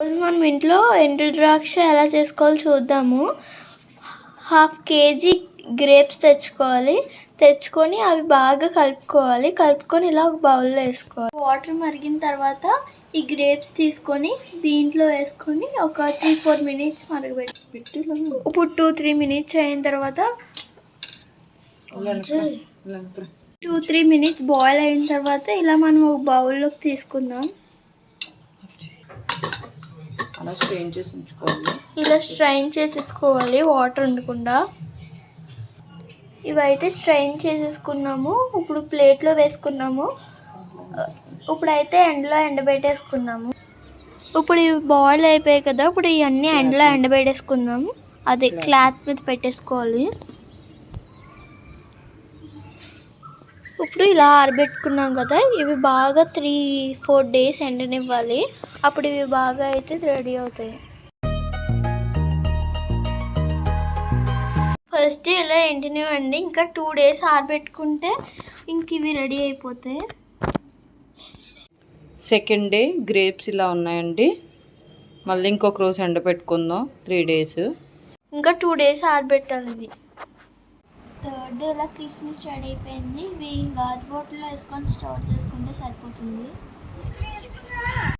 రోజు మనం ఇంట్లో ఎండు ద్రాక్ష ఎలా చేసుకోవాలో చూద్దాము. హాఫ్ కేజీ గ్రేప్స్ తెచ్చుకోవాలి. తెచ్చుకొని అవి బాగా కలుపుకోవాలి. కలుపుకొని ఇలా ఒక బౌల్లో వేసుకోవాలి. వాటర్ మరిగిన తర్వాత ఈ గ్రేప్స్ తీసుకొని దీంట్లో వేసుకొని ఒక త్రీ ఫోర్ మినిట్స్ మరగబెట్టి ఇప్పుడు టూ త్రీ మినిట్స్ అయిన తర్వాత టూ త్రీ మినిట్స్ బాయిల్ అయిన తర్వాత ఇలా మనం ఒక బౌల్లోకి తీసుకుందాం. అలా స్ట్రెయిన్ చేసి ఉంచుకోవాలి ఇలా స్ట్రైన్ చేసేసుకోవాలి వాటర్ ఉండకుండా. ఇవైతే స్ట్రైన్ చేసేసుకున్నాము. ఇప్పుడు ప్లేట్లో వేసుకున్నాము. ఇప్పుడైతే ఎండలో ఎండబెట్టేసుకున్నాము. ఇప్పుడు ఇవి బాయిల్ అయిపోయాయి కదా ఇప్పుడు ఇవన్నీ ఎండలో ఎండబెట్టేసుకుందాము. అదే క్లాత్ మీద పెట్టేసుకోవాలి. ఇప్పుడు ఇలా ఆరబెట్టుకున్నాం కదా ఇవి బాగా త్రీ ఫోర్ డేస్ ఎండనివ్వాలి. అప్పుడు ఇవి బాగా అయితే రెడీ అవుతాయి. ఫస్ట్ ఇలా ఎండినవండి ఇంకా టూ డేస్ ఆరబెట్టుకుంటే ఇంక ఇవి రెడీ అయిపోతాయి. సెకండ్ డే గ్రేప్స్ ఇలా ఉన్నాయండి. మళ్ళీ ఇంకొక రోజు ఎండబెట్టుకుందాం. త్రీ డేస్ ఇంకా టూ డేస్ ఆరబెట్టాలి థర్డ్ డే ఇలా కిస్మిస్ రెడీ అయిపోయింది ఇవి గాజు బాటిల్లో వేసుకొని స్టోర్ చేసుకుంటే సరిపోతుంది.